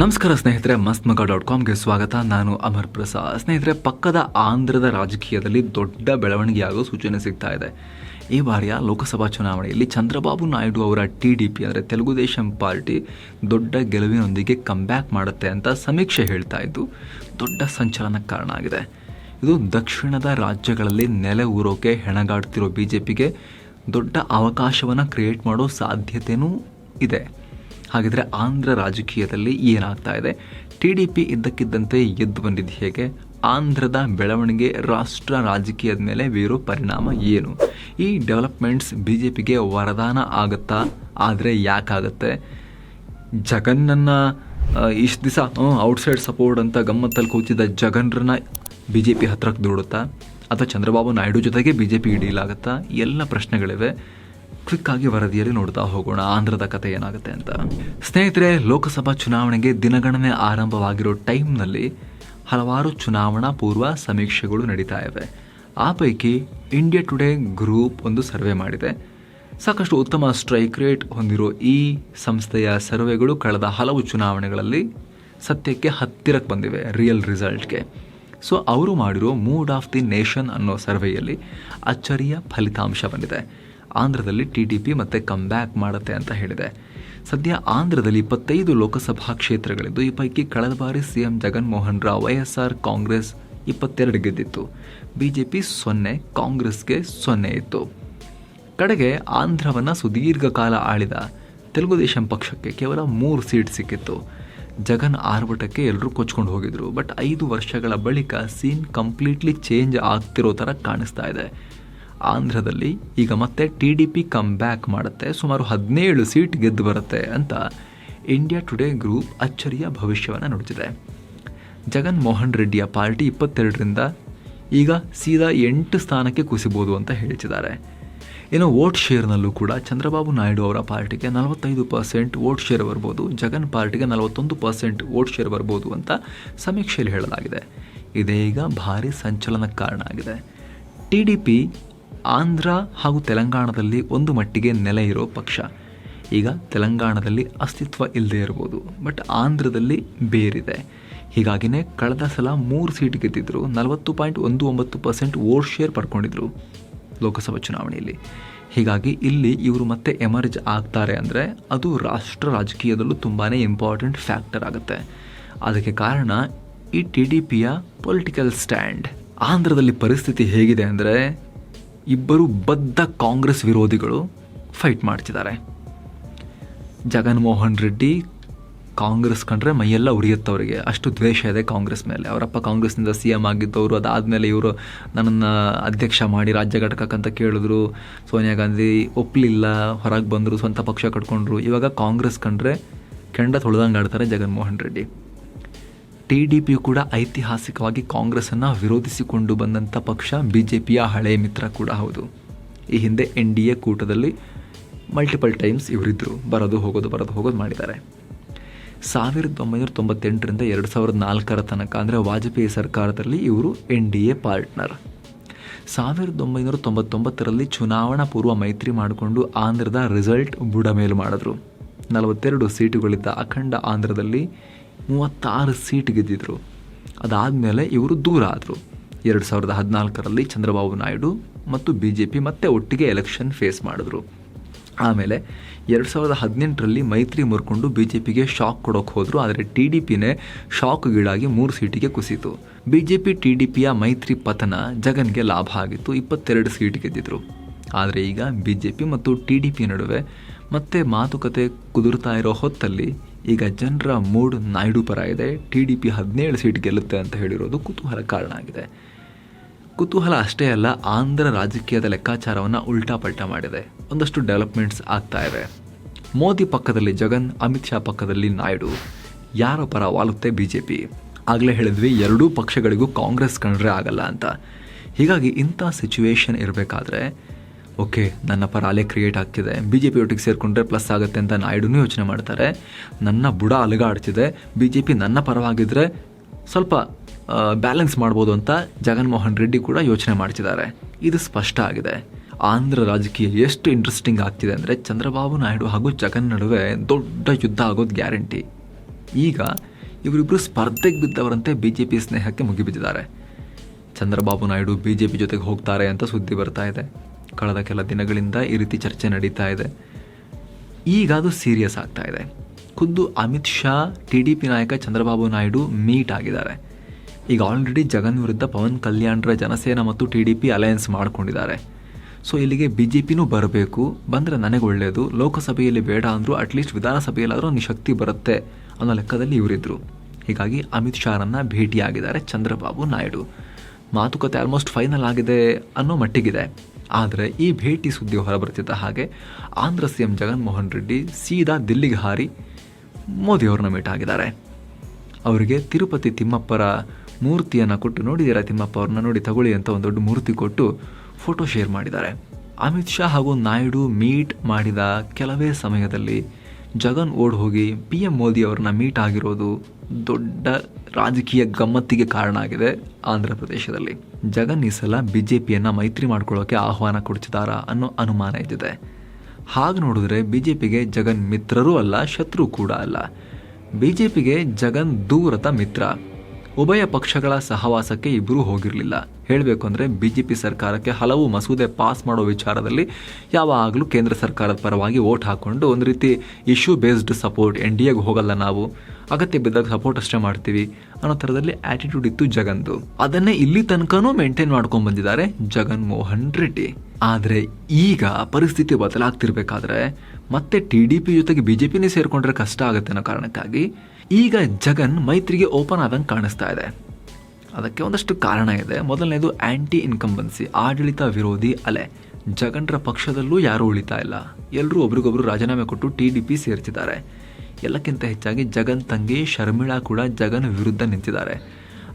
ನಮಸ್ಕಾರ ಸ್ನೇಹಿತರೆ ಮಸ್ತ್ ಮಗ ಡಾಟ್ ಕಾಮ್ಗೆ ಸ್ವಾಗತ. ನಾನು ಅಮರ್ ಪ್ರಸಾದ್. ಸ್ನೇಹಿತರೆ, ಪಕ್ಕದ ಆಂಧ್ರದ ರಾಜಕೀಯದಲ್ಲಿ ದೊಡ್ಡ ಬೆಳವಣಿಗೆಯಾಗೋ ಸೂಚನೆ ಸಿಗ್ತಾ ಇದೆ. ಈ ಬಾರಿಯ ಲೋಕಸಭಾ ಚುನಾವಣೆಯಲ್ಲಿ ಚಂದ್ರಬಾಬು ನಾಯ್ಡು ಅವರ ಟಿ ಡಿ ಪಿ, ಅಂದರೆ ತೆಲುಗುದೇಶಂ ಪಾರ್ಟಿ, ದೊಡ್ಡ ಗೆಲುವಿನೊಂದಿಗೆ ಕಮ್ಬ್ಯಾಕ್ ಮಾಡುತ್ತೆ ಅಂತ ಸಮೀಕ್ಷೆ ಹೇಳ್ತಾ ಇದ್ದು, ದೊಡ್ಡ ಸಂಚಲನಕ್ಕೆ ಕಾರಣ ಆಗಿದೆ. ಇದು ದಕ್ಷಿಣದ ರಾಜ್ಯಗಳಲ್ಲಿ ನೆಲೆ ಊರೋಕೆ ಹೆಣಗಾಡ್ತಿರೋ ಬಿ ಜೆ ಪಿಗೆ ದೊಡ್ಡ ಅವಕಾಶವನ್ನು ಕ್ರಿಯೇಟ್ ಮಾಡೋ ಸಾಧ್ಯತೆಯೂ ಇದೆ. ಹಾಗಿದ್ರೆ ಆಂಧ್ರ ರಾಜಕೀಯದಲ್ಲಿ ಏನಾಗ್ತಾ ಇದೆ? ಟಿ ಡಿ ಪಿ ಇದ್ದಕ್ಕಿದ್ದಂತೆ ಎದ್ದು ಬಂದಿದ್ದು ಹೇಗೆ? ಆಂಧ್ರದ ಬೆಳವಣಿಗೆ ರಾಷ್ಟ್ರ ರಾಜಕೀಯದ ಮೇಲೆ ಬೀರೋ ಪರಿಣಾಮ ಏನು? ಈ ಡೆವಲಪ್ಮೆಂಟ್ಸ್ ಬಿ ಜೆ ಪಿಗೆ ವರದಾನ ಆಗುತ್ತಾ? ಆದರೆ ಯಾಕಾಗತ್ತೆ? ಜಗನ್ನನ್ನು ಇಷ್ಟು ದಿವಸ ಔಟ್ಸೈಡ್ ಸಪೋರ್ಟ್ ಅಂತ ಗಮ್ಮತ್ತಲ್ಲಿ ಕೂತಿದ್ದ ಜಗನ್ರನ್ನ ಬಿ ಜೆ ಪಿ ಹತ್ರಕ್ಕೆ ದೂಡುತ್ತಾ ಅಥವಾ ಚಂದ್ರಬಾಬು ನಾಯ್ಡು ಜೊತೆಗೆ ಬಿ ಜೆ ಪಿ ಡೀಲ್ ಆಗುತ್ತಾ? ಎಲ್ಲ ಪ್ರಶ್ನೆಗಳಿವೆ. ಕ್ವಿಕ್ ಆಗಿ ವರದಿಯಲ್ಲಿ ನೋಡ್ತಾ ಹೋಗೋಣ. ಆಂಧ್ರದ ಕತೆ ಏನಾಗುತ್ತೆ ಅಂತ. ಸ್ನೇಹಿತರೆ, ಲೋಕಸಭಾ ಚುನಾವಣೆಗೆ ದಿನಗಣನೆ ಆರಂಭವಾಗಿರೋ ಟೈಮ್ನಲ್ಲಿ ಹಲವಾರು ಚುನಾವಣಾ ಪೂರ್ವ ಸಮೀಕ್ಷೆಗಳು ನಡೀತಾ ಇವೆ. ಆ ಪೈಕಿ ಇಂಡಿಯಾ ಟುಡೇ ಗ್ರೂಪ್ ಒಂದು ಸರ್ವೆ ಮಾಡಿದೆ. ಸಾಕಷ್ಟು ಉತ್ತಮ ಸ್ಟ್ರೈಕ್ ರೇಟ್ ಹೊಂದಿರೋ ಈ ಸಂಸ್ಥೆಯ ಸರ್ವೆಗಳು ಕಳೆದ ಹಲವು ಚುನಾವಣೆಗಳಲ್ಲಿ ಸತ್ಯಕ್ಕೆ ಹತ್ತಿರಕ್ಕೆ ಬಂದಿವೆ ರಿಯಲ್ ರಿಸಲ್ಟ್ಗೆ ಸೊ ಅವರು ಮಾಡಿರೋ ಮೂಡ್ ಆಫ್ ದಿ ನೇಷನ್ ಅನ್ನೋ ಸರ್ವೆಯಲ್ಲಿ ಅಚ್ಚರಿಯ ಫಲಿತಾಂಶ ಬಂದಿದೆ. ಆಂಧ್ರದಲ್ಲಿ ಟಿ ಡಿ ಪಿ ಮತ್ತೆ ಕಮ್ಬ್ಯಾಕ್ ಮಾಡುತ್ತೆ ಅಂತ ಹೇಳಿದೆ. ಸದ್ಯ ಆಂಧ್ರದಲ್ಲಿ ಇಪ್ಪತ್ತೈದು ಲೋಕಸಭಾ ಕ್ಷೇತ್ರಗಳಿದ್ದು, ಈ ಪೈಕಿ ಕಳೆದ ಬಾರಿ ಸಿಎಂ ಜಗನ್ಮೋಹನ್ ರಾವ್ ವೈ ಕಾಂಗ್ರೆಸ್ ಇಪ್ಪತ್ತೆರಡು ಗೆದ್ದಿತ್ತು. ಬಿಜೆಪಿ ಸೊನ್ನೆ, ಕಾಂಗ್ರೆಸ್ಗೆ ಸೊನ್ನೆ ಇತ್ತು. ಕಡೆಗೆ ಆಂಧ್ರವನ್ನು ಸುದೀರ್ಘ ಕಾಲ ಆಳಿದ ತೆಲುಗು ದೇಶಂ ಪಕ್ಷಕ್ಕೆ ಕೇವಲ ಮೂರು ಸೀಟ್ ಸಿಕ್ಕಿತ್ತು. ಜಗನ್ ಆರ್ಭಟಕ್ಕೆ ಎಲ್ಲರೂ ಕೊಚ್ಕೊಂಡು ಹೋಗಿದ್ರು, ಬಟ್ ಐದು ವರ್ಷಗಳ ಬಳಿಕ ಸೀನ್ ಕಂಪ್ಲೀಟ್ಲಿ ಚೇಂಜ್ ಆಗ್ತಿರೋ ಥರ ಕಾಣಿಸ್ತಾ ಇದೆ. ಆಂಧ್ರದಲ್ಲಿ ಈಗ ಮತ್ತೆ T D P come back ಮಾಡುತ್ತೆ. ಸುಮಾರು ಹದಿನೇಳು ಸೀಟ್ ಗೆದ್ದು ಬರುತ್ತೆ ಅಂತ ಇಂಡಿಯಾ ಟುಡೇ ಗ್ರೂಪ್ ಅಚ್ಚರಿಯ ಭವಿಷ್ಯವನ್ನು ನುಡಿದಿದೆ. ಜಗನ್ ಮೋಹನ್ ರೆಡ್ಡಿಯ ಪಾರ್ಟಿ ಇಪ್ಪತ್ತೆರಡರಿಂದ ಈಗ ಸೀದಾ ಎಂಟು ಸ್ಥಾನಕ್ಕೆ ಕುಸಿಬೋದು ಅಂತ ಹೇಳಿದ್ದಾರೆ. ಇನ್ನು ವೋಟ್ ಶೇರ್ನಲ್ಲೂ ಕೂಡ ಚಂದ್ರಬಾಬು ನಾಯ್ಡು ಅವರ ಪಾರ್ಟಿಗೆ ನಲವತ್ತೈದು ಪರ್ಸೆಂಟ್ ವೋಟ್ ಶೇರ್ ಬರ್ಬೋದು. ಜಗನ್ ಪಾರ್ಟಿಗೆ ನಲವತ್ತೊಂದು ಪರ್ಸೆಂಟ್ ವೋಟ್ ಶೇರ್ ಬರ್ಬೋದು ಅಂತ ಸಮೀಕ್ಷೆಯಲ್ಲಿ ಹೇಳಲಾಗಿದೆ. ಇದೇ ಈಗ ಭಾರಿ ಸಂಚಲನಕ್ಕೆ ಕಾರಣ ಆಗಿದೆ. ಟಿ ಡಿ ಪಿ ಆಂಧ್ರ ಹಾಗೂ ತೆಲಂಗಾಣದಲ್ಲಿ ಒಂದು ಮಟ್ಟಿಗೆ ನೆಲೆ ಇರೋ ಪಕ್ಷ. ಈಗ ತೆಲಂಗಾಣದಲ್ಲಿ ಅಸ್ತಿತ್ವ ಇಲ್ಲದೆ ಇರ್ಬೋದು, ಬಟ್ ಆಂಧ್ರದಲ್ಲಿ ಬೇರಿದೆ. ಹೀಗಾಗಿನೇ ಕಳೆದ ಸಲ ಮೂರು ಸೀಟ್ ಗೆದ್ದಿದ್ರು, ನಲವತ್ತು ಪಾಯಿಂಟ್ ಒಂದು ಒಂಬತ್ತು ಪರ್ಸೆಂಟ್ ವೋಟ್ ಶೇರ್ ಪಡ್ಕೊಂಡಿದ್ರು ಲೋಕಸಭಾ ಚುನಾವಣೆಯಲ್ಲಿ. ಹೀಗಾಗಿ ಇಲ್ಲಿ ಇವರು ಮತ್ತೆ ಎಮರ್ಜ್ ಆಗ್ತಾರೆ ಅಂದರೆ ಅದು ರಾಷ್ಟ್ರ ರಾಜಕೀಯದಲ್ಲೂ ತುಂಬಾ ಇಂಪಾರ್ಟೆಂಟ್ ಫ್ಯಾಕ್ಟರ್ ಆಗುತ್ತೆ. ಅದಕ್ಕೆ ಕಾರಣ ಈ ಟಿ ಡಿ ಪಿಯ ಪೊಲಿಟಿಕಲ್ ಸ್ಟ್ಯಾಂಡ್ ಆಂಧ್ರದಲ್ಲಿ ಪರಿಸ್ಥಿತಿ ಹೇಗಿದೆ ಅಂದರೆ ಇಬ್ಬರು ಬದ್ಧ ಕಾಂಗ್ರೆಸ್ ವಿರೋಧಿಗಳು ಫೈಟ್ ಮಾಡ್ತಿದ್ದಾರೆ. ಜಗನ್ಮೋಹನ್ ರೆಡ್ಡಿ ಕಾಂಗ್ರೆಸ್ ಕಂಡ್ರೆ ಮೈಯೆಲ್ಲ ಉರಿಯುತ್ತವರಿಗೆ. ಅಷ್ಟು ದ್ವೇಷ ಇದೆ ಕಾಂಗ್ರೆಸ್ ಮೇಲೆ. ಅವರಪ್ಪ ಕಾಂಗ್ರೆಸ್ನಿಂದ ಸಿ ಎಂ ಆಗಿದ್ದವರು, ಅದಾದಮೇಲೆ ಇವರು ನನ್ನನ್ನು ಅಧ್ಯಕ್ಷ ಮಾಡಿ ರಾಜ್ಯ ಘಟಕಕ್ಕಂತ ಕೇಳಿದ್ರು. ಸೋನಿಯಾ ಗಾಂಧಿ ಒಪ್ಪಲಿಲ್ಲ ಹೊರಗೆ ಬಂದರು, ಸ್ವಂತ ಪಕ್ಷ ಕಟ್ಕೊಂಡ್ರು. ಇವಾಗ ಕಾಂಗ್ರೆಸ್ ಕಂಡ್ರೆ ಕೆಂಡ ತೊಳೆದಂಗೆ ಆಡ್ತಾರೆ Jaganmohan Reddy. T D P ಕೂಡ ಐತಿಹಾಸಿಕವಾಗಿ ಕಾಂಗ್ರೆಸ್ಸನ್ನು ವಿರೋಧಿಸಿಕೊಂಡು ಬಂದಂಥ ಪಕ್ಷ ಬಿ ಜೆ ಪಿಯ ಹಳೆಯ ಮಿತ್ರ ಕೂಡ ಹೌದು. ಈ ಹಿಂದೆ ಎನ್ ಡಿ ಎ ಕೂಟದಲ್ಲಿ ಮಲ್ಟಿಪಲ್ ಟೈಮ್ಸ್ ಇವರಿದ್ದರು ಬರೋದು ಹೋಗೋದು ಬರೋದು ಹೋಗೋದು ಮಾಡಿದ್ದಾರೆ. ಸಾವಿರದ ಒಂಬೈನೂರ ತೊಂಬತ್ತೆಂಟರಿಂದ ಎರಡು ಸಾವಿರದ ನಾಲ್ಕರ ತನಕ ಅಂದರೆ ವಾಜಪೇಯಿ ಸರ್ಕಾರದಲ್ಲಿ ಇವರು ಎನ್ ಡಿ ಎ ಪಾರ್ಟ್ನರ್. ಸಾವಿರದ ಒಂಬೈನೂರ ತೊಂಬತ್ತೊಂಬತ್ತರಲ್ಲಿ ಚುನಾವಣಾ ಪೂರ್ವ ಮೈತ್ರಿ ಮಾಡಿಕೊಂಡು ಆಂಧ್ರದ ರಿಸಲ್ಟ್ ಬುಡಮೇಲು ಮಾಡಿದ್ರು. ನಲವತ್ತೆರಡು ಸೀಟುಗಳಿದ್ದ ಅಖಂಡ ಆಂಧ್ರದಲ್ಲಿ ಮೂವತ್ತಾರು ಸೀಟ್ ಗೆದ್ದಿದ್ರು. ಅದಾದಮೇಲೆ ಇವರು ದೂರ ಆದರು. ಎರಡು ಸಾವಿರದ ಹದಿನಾಲ್ಕರಲ್ಲಿ ಚಂದ್ರಬಾಬು ನಾಯ್ಡು ಮತ್ತು ಬಿ ಜೆ ಪಿ ಮತ್ತೆ ಒಟ್ಟಿಗೆ ಎಲೆಕ್ಷನ್ ಫೇಸ್ ಮಾಡಿದ್ರು. ಆಮೇಲೆ ಎರಡು ಸಾವಿರದ ಹದಿನೆಂಟರಲ್ಲಿ ಮೈತ್ರಿ ಮುರ್ಕೊಂಡು ಬಿ ಜೆ ಪಿಗೆ ಶಾಕ್ ಕೊಡೋಕೆ ಹೋದರು. ಆದರೆ ಟಿ ಡಿ ಪಿನೇ ಶಾಕ್ಗೀಡಾಗಿ ಮೂರು ಸೀಟಿಗೆ ಕುಸಿತು. B J P T D ಪಿಯ ಮೈತ್ರಿ ಪತನ ಜಗನ್ಗೆ ಲಾಭ ಆಗಿತ್ತು. ಇಪ್ಪತ್ತೆರಡು ಸೀಟ್ ಗೆದ್ದಿದ್ರು. ಆದರೆ ಈಗ ಬಿ ಜೆ ಪಿ ಮತ್ತು ಟಿ ಡಿ ಪಿ ನಡುವೆ ಮತ್ತೆ ಮಾತುಕತೆ ಕುದುರ್ತಾ ಇರೋ ಹೊತ್ತಲ್ಲಿ ಈಗ ಜನರ ಮೂಡ್ ನಾಯ್ಡು ಪರ ಇದೆ. ಟಿ ಡಿ ಪಿ ಹದಿನೇಳು ಸೀಟ್ ಗೆಲ್ಲುತ್ತೆ ಅಂತ ಹೇಳಿರೋದು ಕುತೂಹಲ ಕಾರಣ ಆಗಿದೆ. ಕುತೂಹಲ ಅಷ್ಟೇ ಅಲ್ಲ, ಆಂಧ್ರ ರಾಜಕೀಯದ ಲೆಕ್ಕಾಚಾರವನ್ನು ಉಲ್ಟಾ ಪಲ್ಟಾ ಮಾಡಿದೆ. ಒಂದಷ್ಟು ಡೆವಲಪ್ಮೆಂಟ್ಸ್ ಆಗ್ತಾ ಇವೆ ಮೋದಿ ಪಕ್ಕದಲ್ಲಿ ಜಗನ್, ಅಮಿತ್ ಶಾ ಪಕ್ಕದಲ್ಲಿ ನಾಯ್ಡು. ಯಾರ ಪರ ವಾಲುತ್ತೆ ಬಿ ಜೆ ಪಿ ಆಗಲೇ ಹೇಳಿದ್ವಿ, ಎರಡೂ ಪಕ್ಷಗಳಿಗೂ ಕಾಂಗ್ರೆಸ್ ಕಂಡ್ರೆ ಆಗಲ್ಲ ಅಂತ. ಹೀಗಾಗಿ ಇಂಥ ಸಿಚುವೇಶನ್ ಇರಬೇಕಾದ್ರೆ ಓಕೆ, ನನ್ನ ಪರ ಅಲೆ ಕ್ರಿಯೇಟ್ ಆಗ್ತಿದೆ. ಬಿ ಜೆ ಪಿ ಒಟ್ಟಿಗೆ ಸೇರಿಕೊಂಡ್ರೆ ಪ್ಲಸ್ ಆಗುತ್ತೆ ಅಂತ ನಾಯ್ಡುನೂ ಯೋಚನೆ ಮಾಡ್ತಾರೆ. ನನ್ನ ಬುಡ ಅಲಗಾಡ್ತಿದೆ ಬಿ ಜೆ ಪಿ ನನ್ನ ಪರವಾಗಿದ್ದರೆ ಸ್ವಲ್ಪ ಬ್ಯಾಲೆನ್ಸ್ ಮಾಡ್ಬೋದು ಅಂತ ಜಗನ್ಮೋಹನ್ ರೆಡ್ಡಿ ಕೂಡ ಯೋಚನೆ ಮಾಡ್ತಿದ್ದಾರೆ. ಇದು ಸ್ಪಷ್ಟ ಆಗಿದೆ. ಆಂಧ್ರ ರಾಜಕೀಯ ಎಷ್ಟು ಇಂಟ್ರೆಸ್ಟಿಂಗ್ ಆಗ್ತಿದೆ ಅಂದರೆ ಚಂದ್ರಬಾಬು ನಾಯ್ಡು ಹಾಗೂ ಜಗನ್ ನಡುವೆ ದೊಡ್ಡ ಯುದ್ಧ ಆಗೋದು ಗ್ಯಾರಂಟಿ ಈಗ ಇವರಿಬ್ಬರು ಸ್ಪರ್ಧೆಗೆ ಬಿದ್ದವರಂತೆ ಬಿ ಜೆ ಪಿ ಸ್ನೇಹಕ್ಕೆ ಮುಗಿಬಿದ್ದಿದ್ದಾರೆ. Chandrababu Naidu B J P ಜೊತೆಗೆ ಹೋಗ್ತಾರೆ ಅಂತ ಸುದ್ದಿ ಬರ್ತಾ ಇದೆ. ಕಳೆದ ಕೆಲ ದಿನಗಳಿಂದ ಈ ರೀತಿ ಚರ್ಚೆ ನಡೀತಾ ಇದೆ. ಈಗ ಅದು ಸೀರಿಯಸ್ ಆಗ್ತಾ ಇದೆ. ಖುದ್ದು Amit Shah, T D P ನಾಯಕ ಚಂದ್ರಬಾಬು ನಾಯ್ಡು ಮೀಟ್ ಆಗಿದ್ದಾರೆ. ಈಗ ಆಲ್ರೆಡಿ ಜಗನ್ ವಿರುದ್ಧ ಪವನ್ ಕಲ್ಯಾಣ್ರ ಜನಸೇನಾ ಮತ್ತು ಟಿ ಡಿ ಪಿ ಅಲಯನ್ಸ್ ಮಾಡ್ಕೊಂಡಿದ್ದಾರೆ. ಸೊ ಇಲ್ಲಿಗೆ ಬಿ ಜೆ ಪಿನೂ ಬರಬೇಕು. ಬಂದರೆ ನನಗೆ ಒಳ್ಳೆಯದು ಲೋಕಸಭೆಯಲ್ಲಿ ಬೇಡ ಅಂದರೂ ಅಟ್ಲೀಸ್ಟ್ ವಿಧಾನಸಭೆಯಲ್ಲಾದರೂ ಒಂದು ಶಕ್ತಿ ಬರುತ್ತೆ ಅನ್ನೋ ಲೆಕ್ಕದಲ್ಲಿ ಇವರಿದ್ದರು ಹೀಗಾಗಿ ಅಮಿತ್ ಶಾರನ್ನು ಭೇಟಿಯಾಗಿದ್ದಾರೆ ಚಂದ್ರಬಾಬು ನಾಯ್ಡು. ಮಾತುಕತೆ ಆಲ್ಮೋಸ್ಟ್ ಫೈನಲ್ ಆಗಿದೆ ಅನ್ನೋ ಮಟ್ಟಿಗಿದೆ. ಆದರೆ ಈ ಭೇಟಿ ಸುದ್ದಿ ಹೊರಬರ್ತಿದ್ದ ಹಾಗೆ ಆಂಧ್ರ ಸಿ ಎಂ ಜಗನ್ಮೋಹನ್ ರೆಡ್ಡಿ ಸೀದಾ ದಿಲ್ಲಿಗೆ ಹಾರಿ ಮೋದಿಯವ್ರನ್ನ ಮೀಟ್ ಆಗಿದ್ದಾರೆ. ಅವರಿಗೆ ತಿರುಪತಿ ತಿಮ್ಮಪ್ಪರ ಮೂರ್ತಿಯನ್ನು ಕೊಟ್ಟು ನೋಡಿದ್ದೀರಾ ತಿಮ್ಮಪ್ಪ ಅವ್ರನ್ನ ನೋಡಿ ತಗೊಳ್ಳಿ ಅಂತ ಒಂದು ದೊಡ್ಡ ಮೂರ್ತಿ ಕೊಟ್ಟು ಫೋಟೋ ಶೇರ್ ಮಾಡಿದ್ದಾರೆ. ಅಮಿತ್ ಶಾ ಹಾಗೂ ನಾಯ್ಡು ಮೀಟ್ ಮಾಡಿದ ಕೆಲವೇ ಸಮಯದಲ್ಲಿ ಜಗನ್ ಓಡ್ ಹೋಗಿ ಪಿ ಎಂ ಮೋದಿ ಅವ್ರನ್ನ ಮೀಟ್ ಆಗಿರೋದು ದೊಡ್ಡ ರಾಜಕೀಯ ಗಮ್ಮತ್ತಿಗೆ ಕಾರಣ ಆಗಿದೆ ಆಂಧ್ರ ಪ್ರದೇಶದಲ್ಲಿ. ಜಗನ್ ಈ ಸಲ ಬಿ ಜೆ ಪಿಯನ್ನು ಮೈತ್ರಿ ಮಾಡ್ಕೊಳ್ಳೋಕೆ ಆಹ್ವಾನ ಕೊಡ್ತಿದ್ದಾರಾ ಅನ್ನೋ ಅನುಮಾನ ಇದ್ದಿದೆ. ಹಾಗೆ ನೋಡಿದ್ರೆ ಬಿ ಜೆ ಪಿಗೆ ಜಗನ್ ಮಿತ್ರರೂ ಅಲ್ಲ, ಶತ್ರು ಕೂಡ ಅಲ್ಲ. ಬಿ ಜೆ ಪಿಗೆ ಜಗನ್ ದೂರತ ಮಿತ್ರ. ಉಭಯ ಪಕ್ಷಗಳ ಸಹವಾಸಕ್ಕೆ ಇಬ್ಬರೂ ಹೋಗಿರಲಿಲ್ಲ. ಹೇಳಬೇಕು ಅಂದರೆ ಬಿ ಜೆ ಪಿ ಸರ್ಕಾರಕ್ಕೆ ಹಲವು ಮಸೂದೆ ಪಾಸ್ ಮಾಡೋ ವಿಚಾರದಲ್ಲಿ ಯಾವಾಗಲೂ ಕೇಂದ್ರ ಸರ್ಕಾರದ ಪರವಾಗಿ ಓಟ್ ಹಾಕ್ಕೊಂಡು ಒಂದು ರೀತಿ issue based support N D ಎಗೆ ಹೋಗಲ್ಲ ನಾವು. ಅಗತ್ಯ ಬಿದ್ದಾಗ ಸಪೋರ್ಟ್ ಅಷ್ಟೇ ಮಾಡ್ತೀವಿ. ಅನ್ನೋ ಥರದಲ್ಲಿ ಆಟಿಟ್ಯೂಡ್ ಇತ್ತು ಜಗನ್ದು ಅದನ್ನೇ ಇಲ್ಲಿ ತನಕನೂ ಮೇಂಟೈನ್ ಮಾಡ್ಕೊಂಡು ಬಂದಿದ್ದಾರೆ ಜಗನ್ ಮೋಹನ್ ರೆಡ್ಡಿ. ಆದರೆ ಈಗ ಪರಿಸ್ಥಿತಿ ಬದಲಾಗ್ತಿರ್ಬೇಕಾದ್ರೆ ಮತ್ತೆ ಟಿ ಡಿ ಪಿ ಜೊತೆಗೆ ಬಿ ಜೆ ಪಿನೇ ಸೇರಿಕೊಂಡ್ರೆ ಕಷ್ಟ ಆಗುತ್ತೆ ಅನ್ನೋ ಕಾರಣಕ್ಕಾಗಿ ಈಗ ಜಗನ್ ಮೈತ್ರಿಗೆ ಓಪನ್ ಆದಂಗೆ ಕಾಣಿಸ್ತಾ ಇದೆ. ಅದಕ್ಕೆ ಒಂದಷ್ಟು ಕಾರಣ ಇದೆ. ಮೊದಲನೇದು ಆಂಟಿ ಇನ್ಕಂಬನ್ಸಿ ಆಡಳಿತ ವಿರೋಧಿ ಅಲೆ. ಜಗನ್ರ ಪಕ್ಷದಲ್ಲೂ ಯಾರೂ ಉಳಿತಾ ಇಲ್ಲ. ಎಲ್ಲರೂ ಒಬ್ರಿಗೊಬ್ರು ರಾಜೀನಾಮೆ ಕೊಟ್ಟು ಟಿ ಡಿ ಪಿ ಸೇರ್ತಿದ್ದಾರೆ. ಎಲ್ಲಕ್ಕಿಂತ ಹೆಚ್ಚಾಗಿ ಜಗನ್ ತಂಗಿ ಶರ್ಮಿಳಾ ಕೂಡ ಜಗನ್ ವಿರುದ್ಧ ನಿಂತಿದ್ದಾರೆ.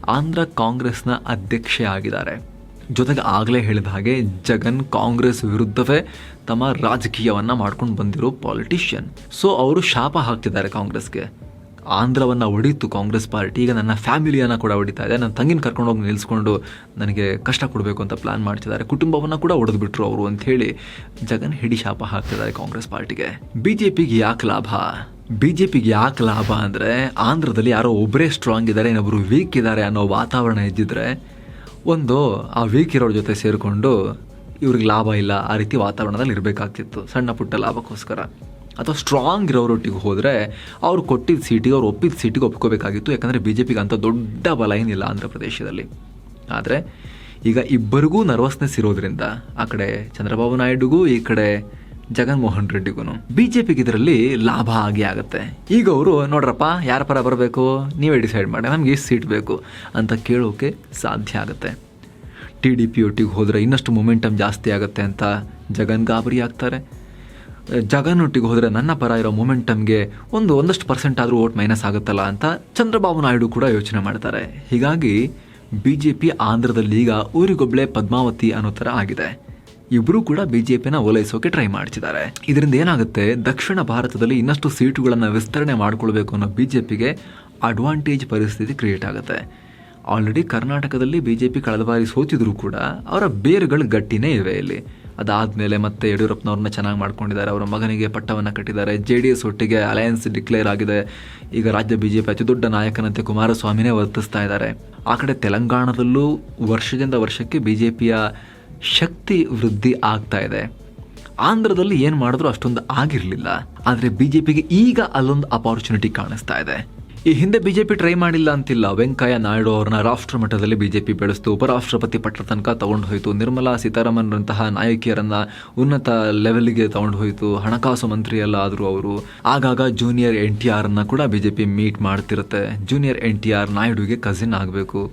ಆಂಧ್ರ ಕಾಂಗ್ರೆಸ್ನ ಅಧ್ಯಕ್ಷೆ ಆಗಿದ್ದಾರೆ. ಜೊತೆಗೆ ಆಗಲೇ ಹೇಳಿದ ಹಾಗೆ ಜಗನ್ ಕಾಂಗ್ರೆಸ್ ವಿರುದ್ಧವೇ ತಮ್ಮ ರಾಜಕೀಯವನ್ನು ಮಾಡ್ಕೊಂಡು ಬಂದಿರೋ ಪಾಲಿಟಿಷಿಯನ್. ಸೊ ಅವರು ಶಾಪ ಹಾಕ್ತಿದ್ದಾರೆ ಕಾಂಗ್ರೆಸ್ಗೆ. ಆಂಧ್ರವನ್ನು ಹೊಡೀತು ಕಾಂಗ್ರೆಸ್ ಪಾರ್ಟಿ. ಈಗ ನನ್ನ ಫ್ಯಾಮಿಲಿಯನ್ನು ಕೂಡ ಹೊಡಿತಾ ಇದೆ. ನನ್ನ ತಂಗಿನ ಕರ್ಕೊಂಡು ಹೋಗಿ ನಿಲ್ಲಿಸ್ಕೊಂಡು ನನಗೆ ಕಷ್ಟ ಕೊಡಬೇಕು ಅಂತ ಪ್ಲಾನ್ ಮಾಡ್ತಿದ್ದಾರೆ. ಕುಟುಂಬವನ್ನು ಕೂಡ ಒಡೆದು ಬಿಟ್ರು ಅವರು ಅಂತ ಹೇಳಿ ಜಗನ್ ಹಿಡಿ ಶಾಪ ಹಾಕ್ತಿದ್ದಾರೆ ಕಾಂಗ್ರೆಸ್ ಪಾರ್ಟಿಗೆ. ಬಿ ಜೆ ಪಿಗೆ ಯಾಕೆ ಲಾಭ? ಬಿಜೆಪಿಗೆ ಯಾಕೆ ಲಾಭ ಅಂದರೆ ಆಂಧ್ರದಲ್ಲಿ ಯಾರೋ ಒಬ್ಬರೇ ಸ್ಟ್ರಾಂಗ್ ಇದ್ದಾರೆ, ಇನ್ನೊಬ್ರು ವೀಕ್ ಇದ್ದಾರೆ ಅನ್ನೋ ವಾತಾವರಣ ಇದ್ದಿದ್ರೆ ಒಂದು ಆ ವೀಕ್ ಇರೋರ ಜೊತೆ ಸೇರಿಕೊಂಡು ಇವ್ರಿಗೆ ಲಾಭ ಇಲ್ಲ, ಆ ರೀತಿ ವಾತಾವರಣದಲ್ಲಿ ಇರಬೇಕಾಗ್ತಿತ್ತು, ಸಣ್ಣ ಪುಟ್ಟ ಲಾಭಕ್ಕೋಸ್ಕರ. ಅಥವಾ ಸ್ಟ್ರಾಂಗ್ ಇರೋರೊಟ್ಟಿಗೆ ಹೋದರೆ ಅವ್ರು ಕೊಟ್ಟಿದ್ದ ಸೀಟಿಗೆ ಅವ್ರು ಒಪ್ಪಿದ ಸೀಟಿಗೆ ಒಪ್ಕೋಬೇಕಾಗಿತ್ತು, ಯಾಕಂದರೆ ಬಿ ಜೆ ಪಿಗೆ ಅಂಥ ದೊಡ್ಡ ಬಲ ಏನಿಲ್ಲ ಆಂಧ್ರ ಪ್ರದೇಶದಲ್ಲಿ ಆದರೆ ಈಗ ಇಬ್ಬರಿಗೂ ನರ್ವಸ್ನೆಸ್ ಇರೋದ್ರಿಂದ, ಆ ಕಡೆ ಚಂದ್ರಬಾಬು ನಾಯ್ಡುಗೂ, ಈ ಕಡೆ ಜಗನ್ಮೋಹನ್ ರೆಡ್ಡಿಗೂ. ಬಿ ಜೆ ಪಿಗೆ ಇದರಲ್ಲಿ ಲಾಭ ಆಗಿ ಆಗುತ್ತೆ. ಈಗ ಅವರು, ನೋಡ್ರಪ್ಪ, ಯಾರ ಪರ ಬರಬೇಕು? ನೀವೇ ಡಿಸೈಡ್ ಮಾಡಿ, ನಮ್ಗೆ ಎಷ್ಟು ಸೀಟ್ ಬೇಕು ಅಂತ ಕೇಳೋಕೆ ಸಾಧ್ಯ ಆಗುತ್ತೆ. ಟಿ ಡಿ ಪಿ ಒಟ್ಟಿಗೆ ಹೋದರೆ ಇನ್ನಷ್ಟು ಮೊಮೆಂಟಮ್ ಜಾಸ್ತಿ ಆಗುತ್ತೆ ಅಂತ ಜಗನ್ ಗಾಬರಿ ಆಗ್ತಾರೆ. ಜಗನ್ ಒಟ್ಟಿಗೆ ಹೋದರೆ ನನ್ನ ಪರ ಇರೋ ಮೊಮೆಂಟಮ್ಗೆ ಒಂದು ಒಂದಷ್ಟು ಪರ್ಸೆಂಟ್ ಆದರೂ ಓಟ್ ಮೈನಸ್ ಆಗುತ್ತಲ್ಲ ಅಂತ ಚಂದ್ರಬಾಬು ನಾಯ್ಡು ಕೂಡ ಯೋಚನೆ ಮಾಡ್ತಾರೆ. ಹೀಗಾಗಿ ಬಿ ಜೆ ಪಿ ಆಂಧ್ರದಲ್ಲಿ ಈಗ ಊರಿಗೊಬ್ಬಳೆ ಪದ್ಮಾವತಿ ಅನ್ನೋ ಥರ ಆಗಿದೆ. ಇಬ್ಬರೂ ಕೂಡ ಬಿಜೆಪಿನ ಓಲೈಸೋಕೆ ಟ್ರೈ ಮಾಡ್ತಿದ್ದಾರೆ. ಇದರಿಂದ ಏನಾಗುತ್ತೆ? ದಕ್ಷಿಣ ಭಾರತದಲ್ಲಿ ಇನ್ನಷ್ಟು ಸೀಟುಗಳನ್ನು ವಿಸ್ತರಣೆ ಮಾಡಿಕೊಳ್ಬೇಕು ಅನ್ನೋ ಬಿಜೆಪಿಗೆ ಅಡ್ವಾಂಟೇಜ್ ಪರಿಸ್ಥಿತಿ ಕ್ರಿಯೇಟ್ ಆಗುತ್ತೆ. ಆಲ್ರೆಡಿ ಕರ್ನಾಟಕದಲ್ಲಿ ಬಿಜೆಪಿ ಕಳೆದ ಬಾರಿ ಸೋತಿದ್ರು ಕೂಡ ಅವರ ಬೇರುಗಳು ಗಟ್ಟಿನೇ ಇವೆ ಇಲ್ಲಿ. ಅದಾದಮೇಲೆ ಮತ್ತೆ ಯಡಿಯೂರಪ್ಪನವ್ರನ್ನ ಚೆನ್ನಾಗಿ ಮಾಡ್ಕೊಂಡಿದ್ದಾರೆ. ಅವರ ಮಗನಿಗೆ ಪಟ್ಟವನ್ನು ಕಟ್ಟಿದ್ದಾರೆ. ಜೆ ಡಿ ಎಸ್ ಒಟ್ಟಿಗೆ ಅಲಯನ್ಸ್ ಡಿಕ್ಲೇರ್ ಆಗಿದೆ. ಈಗ ರಾಜ್ಯ ಬಿಜೆಪಿ ಅತಿ ದೊಡ್ಡ ನಾಯಕನಂತೆ ಕುಮಾರಸ್ವಾಮಿನೇ ವರ್ತಿಸ್ತಾ ಇದ್ದಾರೆ. ಆ ಕಡೆ ತೆಲಂಗಾಣದಲ್ಲೂ ವರ್ಷದಿಂದ ವರ್ಷಕ್ಕೆ ಬಿಜೆಪಿಯ ಶಕ್ತಿ ವೃದ್ಧಿ ಆಗ್ತಾ ಇದೆ. ಆಂಧ್ರದಲ್ಲಿ ಏನು ಮಾಡಿದ್ರು ಅಷ್ಟೊಂದು ಆಗಿರಲಿಲ್ಲ. ಆದರೆ ಬಿ ಜೆ ಪಿಗೆ ಈಗ ಅಲ್ಲೊಂದು ಅಪಾರ್ಚುನಿಟಿ ಕಾಣಿಸ್ತಾ ಇದೆ. ಈ ಹಿಂದೆ ಬಿಜೆಪಿ ಟ್ರೈ ಮಾಡಿಲ್ಲ ಅಂತಿಲ್ಲ. ವೆಂಕಯ್ಯ ನಾಯ್ಡು ಅವ್ರನ್ನ ರಾಷ್ಟ್ರ ಮಟ್ಟದಲ್ಲಿ ಬಿಜೆಪಿ ಬೆಳೆಸ್ತು. ಉಪರಾಷ್ಟ್ರಪತಿ ಪಟ್ಟ ತನಕ ತಗೊಂಡು ಹೋಯಿತು. ನಿರ್ಮಲಾ ಸೀತಾರಾಮನ್ರಂತಹ ನಾಯಕಿಯರನ್ನ ಉನ್ನತ ಲೆವೆಲ್ಗೆ ತಗೊಂಡು ಹೋಯಿತು. ಹಣಕಾಸು ಮಂತ್ರಿ ಎಲ್ಲ ಆದರೂ ಅವರು. ಆಗಾಗ ಜೂನಿಯರ್ ಎನ್ ಟಿ ಆರ್ನ ಕೂಡ ಬಿಜೆಪಿ ಮೀಟ್ ಮಾಡ್ತಿರುತ್ತೆ. ಜೂನಿಯರ್ ಎನ್ ಟಿ ಆರ್ ನಾಯ್ಡುಗೆ ಕಸಿನ್ ಆಗಬೇಕು.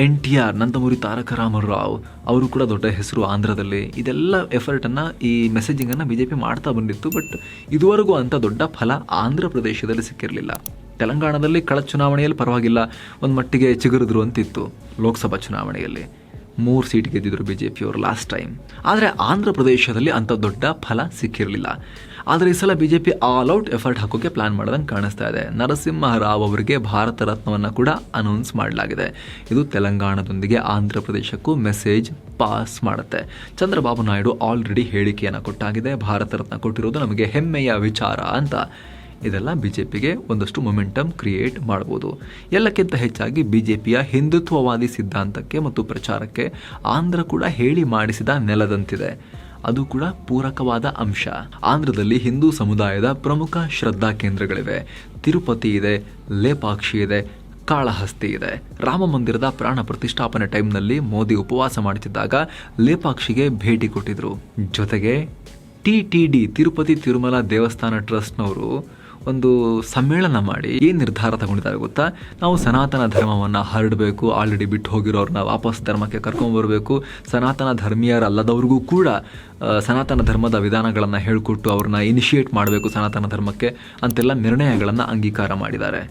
N T R, Nandamuri Taraka Ramarao ಅವರು ಕೂಡ ದೊಡ್ಡ ಹೆಸರು ಆಂಧ್ರದಲ್ಲಿ. ಇದೆಲ್ಲ ಎಫರ್ಟನ್ನು ಈ ಮೆಸೇಜಿಂಗನ್ನು ಬಿ ಜೆ ಪಿ ಮಾಡ್ತಾ ಬಂದಿತ್ತು ಬಟ್ ಇದುವರೆಗೂ ಅಂಥ ದೊಡ್ಡ ಫಲ ಆಂಧ್ರ ಪ್ರದೇಶದಲ್ಲಿ ಸಿಕ್ಕಿರಲಿಲ್ಲ. ತೆಲಂಗಾಣದಲ್ಲಿ ಕಳ ಚುನಾವಣೆಯಲ್ಲಿ ಪರವಾಗಿಲ್ಲ, ಒಂದು ಮಟ್ಟಿಗೆ ಚಿಗುರಿದ್ರು ಅಂತಿತ್ತು ಲೋಕಸಭಾ ಚುನಾವಣೆಯಲ್ಲಿ. ಮೂರು ಸೀಟ್ ಗೆದ್ದಿದ್ರು ಬಿ ಜೆ ಪಿಯವರು ಲಾಸ್ಟ್ ಟೈಮ್ ಆದರೆ ಆಂಧ್ರ ಪ್ರದೇಶದಲ್ಲಿ ಅಂಥ ದೊಡ್ಡ ಫಲ ಸಿಕ್ಕಿರಲಿಲ್ಲ. ಆದರೆ ಈ ಸಲ B J P all out effort ಹಾಕೋಕೆ ಪ್ಲಾನ್ ಮಾಡ್ದಂಗೆ ಕಾಣಿಸ್ತಾ ಇದೆ. ನರಸಿಂಹ ರಾವ್ ಅವರಿಗೆ ಭಾರತ ರತ್ನವನ್ನು ಕೂಡ ಅನೌನ್ಸ್ ಮಾಡಲಾಗಿದೆ. ಇದು ತೆಲಂಗಾಣದೊಂದಿಗೆ ಆಂಧ್ರ ಪ್ರದೇಶಕ್ಕೂ ಮೆಸೇಜ್ ಪಾಸ್ ಮಾಡುತ್ತೆ. ಚಂದ್ರಬಾಬು ನಾಯ್ಡು ಆಲ್ರೆಡಿ ಹೇಳಿಕೆಯನ್ನು ಕೊಟ್ಟಾಗಿದೆ. ಭಾರತ ರತ್ನ ಕೊಟ್ಟಿರೋದು ನಮಗೆ ಹೆಮ್ಮೆಯ ವಿಚಾರ ಅಂತ. ಇದೆಲ್ಲ ಬಿ ಜೆ ಪಿಗೆ ಒಂದಷ್ಟು ಮೊಮೆಂಟಮ್ ಕ್ರಿಯೇಟ್ ಮಾಡ್ಬೋದು. ಎಲ್ಲಕ್ಕಿಂತ ಹೆಚ್ಚಾಗಿ ಬಿ ಜೆ ಪಿಯ ಹಿಂದುತ್ವವಾದಿ ಸಿದ್ಧಾಂತಕ್ಕೆ ಮತ್ತು ಪ್ರಚಾರಕ್ಕೆ ಆಂಧ್ರ ಕೂಡ ಹೇಳಿ ಮಾಡಿಸಿದ ನೆಲದಂತಿದೆ. ಅದು ಕೂಡ ಪೂರಕವಾದ ಅಂಶ. ಆಂಧ್ರದಲ್ಲಿ ಹಿಂದೂ ಸಮುದಾಯದ ಪ್ರಮುಖ ಶ್ರದ್ಧಾ ಕೇಂದ್ರಗಳಿವೆ. ತಿರುಪತಿ ಇದೆ, ಲೇಪಾಕ್ಷಿ ಇದೆ, ಕಾಳಹಸ್ತಿ ಇದೆ. ರಾಮ ಮಂದಿರದ ಪ್ರಾಣ ಪ್ರತಿಷ್ಠಾಪನೆ ಟೈಮ್ನಲ್ಲಿ ಮೋದಿ ಉಪವಾಸ ಮಾಡುತ್ತಿದ್ದಾಗ ಲೇಪಾಕ್ಷಿಗೆ ಭೇಟಿ ಕೊಟ್ಟಿದ್ರು. ಜೊತೆಗೆ T T D Tirupati Tirumala ದೇವಸ್ಥಾನ ಟ್ರಸ್ಟ್ನವರು ಒಂದು ಸಮ್ಮೇಳನ ಮಾಡಿ ಏನು ನಿರ್ಧಾರ ತಗೊಂಡಿದ್ದಾರೆ ಗೊತ್ತಾ? ನಾವು ಸನಾತನ ಧರ್ಮವನ್ನು ಹರಡಬೇಕು ಆಲ್ರೆಡಿ ಬಿಟ್ಟು ಹೋಗಿರೋರನ್ನ ವಾಪಸ್ ಧರ್ಮಕ್ಕೆ ಕರ್ಕೊಂಡ್ಬರ್ಬೇಕು ಸನಾತನ ಧರ್ಮೀಯರಲ್ಲದವ್ರಿಗೂ ಕೂಡ ಸನಾತನ ಧರ್ಮದ ವಿಧಾನಗಳನ್ನು ಹೇಳಿಕೊಟ್ಟು ಅವ್ರನ್ನ ಇನಿಷಿಯೇಟ್ ಮಾಡಬೇಕು ಸನಾತನ ಧರ್ಮಕ್ಕೆ ಅಂತೆಲ್ಲ ನಿರ್ಣಯಗಳನ್ನು ಅಂಗೀಕಾರ ಮಾಡಿದ್ದಾರೆ.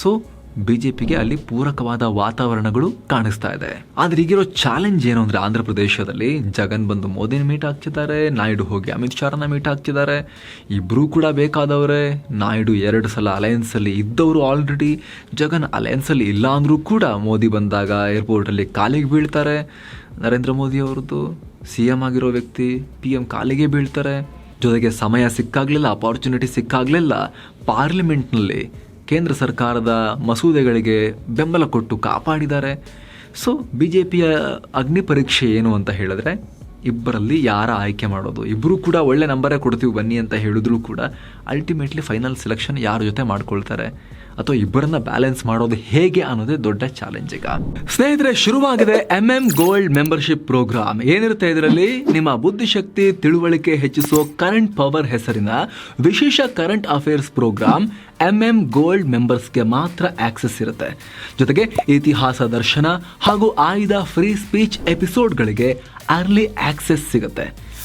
ಸೊ ಬಿ ಜೆ ಪಿಗೆ ಅಲ್ಲಿ ಪೂರಕವಾದ ವಾತಾವರಣಗಳು ಕಾಣಿಸ್ತಾ ಇದೆ. ಆದ್ರೆ ಈಗಿರೋ ಚಾಲೆಂಜ್ ಏನು ಅಂದ್ರೆ ಆಂಧ್ರ ಪ್ರದೇಶದಲ್ಲಿ ಜಗನ್ ಬಂದು ಮೋದಿನ ಮೀಟ್ ಹಾಕ್ತಿದ್ದಾರೆ, ನಾಯ್ಡು ಹೋಗಿ ಅಮಿತ್ ಶಾರನ್ನ ಮೀಟ್ ಹಾಕ್ತಿದ್ದಾರೆ, ಇಬ್ರು ಕೂಡ ಬೇಕಾದವರೇ. ನಾಯ್ಡು ಎರಡು ಸಲ ಅಲಯನ್ಸ್ ಅಲ್ಲಿ ಇದ್ದವರು ಆಲ್ರೆಡಿ ಜಗನ್ ಅಲಯನ್ಸ್ ಅಲ್ಲಿ ಇಲ್ಲ ಅಂದ್ರೂ ಕೂಡ ಮೋದಿ ಬಂದಾಗ ಏರ್ಪೋರ್ಟ್ ಅಲ್ಲಿ ಕಾಲಿಗೆ ಬೀಳ್ತಾರೆ. ನರೇಂದ್ರ ಮೋದಿ ಅವ್ರದ್ದು ಸಿ ಎಂ ಆಗಿರೋ ವ್ಯಕ್ತಿ ಪಿ ಎಂ ಕಾಲಿಗೆ ಬೀಳ್ತಾರೆ. ಜೊತೆಗೆ ಸಮಯ ಸಿಕ್ಕಾಗ್ಲಿಲ್ಲ ಅಪಾರ್ಚುನಿಟಿ ಸಿಕ್ಕಾಗ್ಲಿಲ್ಲ ಪಾರ್ಲಿಮೆಂಟ್ನಲ್ಲಿ ಕೇಂದ್ರ ಸರ್ಕಾರದ ಮಸೂದೆಗಳಿಗೆ ಬೆಂಬಲ ಕೊಟ್ಟು ಕಾಪಾಡಿದ್ದಾರೆ. ಸೊ ಬಿ ಜೆ ಪಿಯ ಅಗ್ನಿ ಪರೀಕ್ಷೆ ಏನು ಅಂತ ಹೇಳಿದ್ರೆ, ಇಬ್ಬರಲ್ಲಿ ಯಾರ ಆಯ್ಕೆ ಮಾಡೋದು? ಇಬ್ಬರೂ ಕೂಡ ಒಳ್ಳೆ ನಂಬರೇ ಕೊಡ್ತೀವಿ ಬನ್ನಿ ಅಂತ ಹೇಳಿದ್ರು ಕೂಡ. ಅಲ್ಟಿಮೇಟ್ಲಿ ಫೈನಲ್ ಸೆಲೆಕ್ಷನ್ ಯಾರ ಜೊತೆ ಮಾಡ್ಕೊಳ್ತಾರೆ? ಅಥವಾ ಇಬ್ಬರನ್ನ ಬ್ಯಾಲೆನ್ಸ್ ಮಾಡೋದು ಹೇಗೆ ಅನ್ನೋದೇ ದೊಡ್ಡ ಚಾಲೆಂಜ್ ಈಗ. ಸ್ನೇಹಿತರೆ, ಶುರುವಾಗಿದೆ M M gold membership program ಏನಿರುತ್ತೆ ಇದರಲ್ಲಿ? ನಿಮ್ಮ ಬುದ್ಧಿಶಕ್ತಿ, ತಿಳುವಳಿಕೆ ಹೆಚ್ಚಿಸೋ ಕರೆಂಟ್ ಪವರ್ ಹೆಸರಿನ ವಿಶೇಷ current affairs programme M M gold ಮೆಂಬರ್ಸ್ಗೆ ಮಾತ್ರ ಆಕ್ಸೆಸ್ ಇರುತ್ತೆ. ಜೊತೆಗೆ ಇತಿಹಾಸ ದರ್ಶನ ಹಾಗೂ ಆಯ್ದ ಫ್ರೀ ಸ್ಪೀಚ್ ಎಪಿಸೋಡ್ಗಳಿಗೆ ಅರ್ಲಿ ಆಕ್ಸೆಸ್ ಸಿಗುತ್ತೆ.